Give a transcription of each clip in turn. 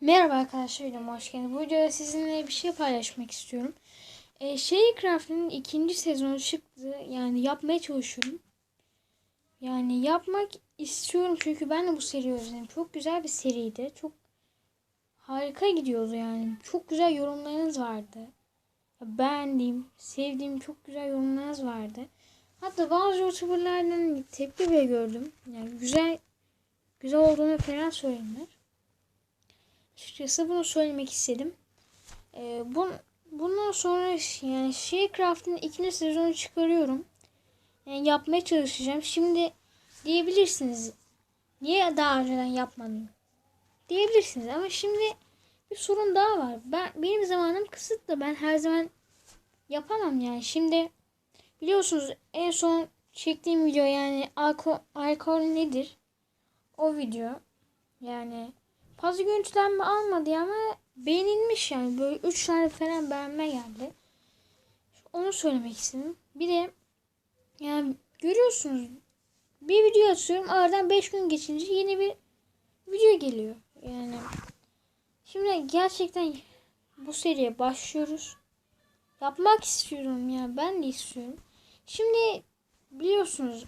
Merhaba arkadaşlar, videoma hoş geldiniz. Bu videoda sizinle bir şey paylaşmak istiyorum. Ee, Sherrycraft'ın ikinci sezonu çıktı. Yani yapmaya çalışıyorum. Yani yapmak istiyorum çünkü ben de bu seriyi özledim. Çok güzel bir seriydi. Çok harika gidiyordu yani. Çok güzel yorumlarınız vardı. Beğendiğim, sevdiğim çok güzel yorumlarınız vardı. Hatta bazı youtuberlardan tepki bile gördüm. Yani güzel güzel olduğunu falan söylediler. Açıkçası bunu söylemek istedim. Ee, bun, bundan sonra yani Shercraft'ın ikinci sezonu çıkarıyorum. Yani yapmaya çalışacağım. Şimdi diyebilirsiniz niye daha önceden yapmadın diyebilirsiniz ama şimdi bir sorun daha var. Ben benim zamanım kısıtlı. Ben her zaman yapamam yani. Şimdi biliyorsunuz en son çektiğim video yani alkol, alkol nedir? O video yani fazla görüntülenme almadı ama beğenilmiş yani böyle 3 tane falan beğenme geldi. Onu söylemek istedim. Bir de yani görüyorsunuz bir video atıyorum aradan 5 gün geçince yeni bir video geliyor. Yani şimdi gerçekten bu seriye başlıyoruz. Yapmak istiyorum ya ben de istiyorum. Şimdi biliyorsunuz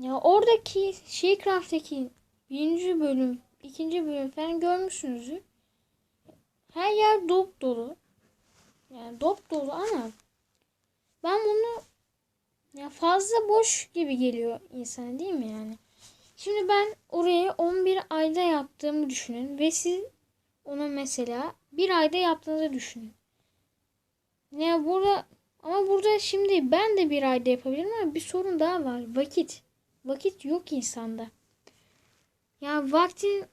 ya oradaki Shercraft'taki birinci bölüm ikinci bölüm falan görmüşsünüzdür. Her yer dop dolu. Yani dop dolu ama ben bunu ya fazla boş gibi geliyor insana değil mi yani? Şimdi ben oraya 11 ayda yaptığımı düşünün ve siz onu mesela bir ayda yaptığınızı düşünün. Ya burada ama burada şimdi ben de bir ayda yapabilirim ama bir sorun daha var. Vakit. Vakit yok insanda. Ya vaktin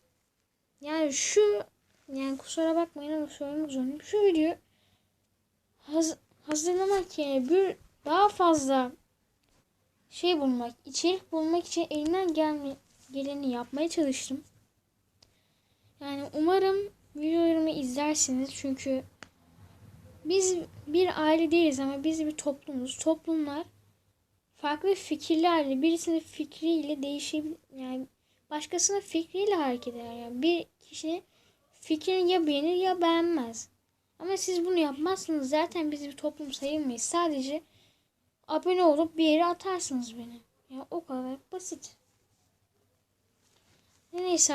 yani şu yani kusura bakmayın ama söylemek zorundayım. Şu video haz, hazırlamak yani bir daha fazla şey bulmak, içerik bulmak için elinden gelme, geleni yapmaya çalıştım. Yani umarım videolarımı izlersiniz çünkü biz bir aile değiliz ama biz bir toplumuz. Toplumlar farklı fikirlerle birisinin fikriyle değişebilir yani başkasının fikriyle hareket eder. Yani bir kişi fikrini ya beğenir ya beğenmez. Ama siz bunu yapmazsınız. Zaten biz bir toplum sayılmayız. Sadece abone olup bir yere atarsınız beni. Ya o kadar basit. Neyse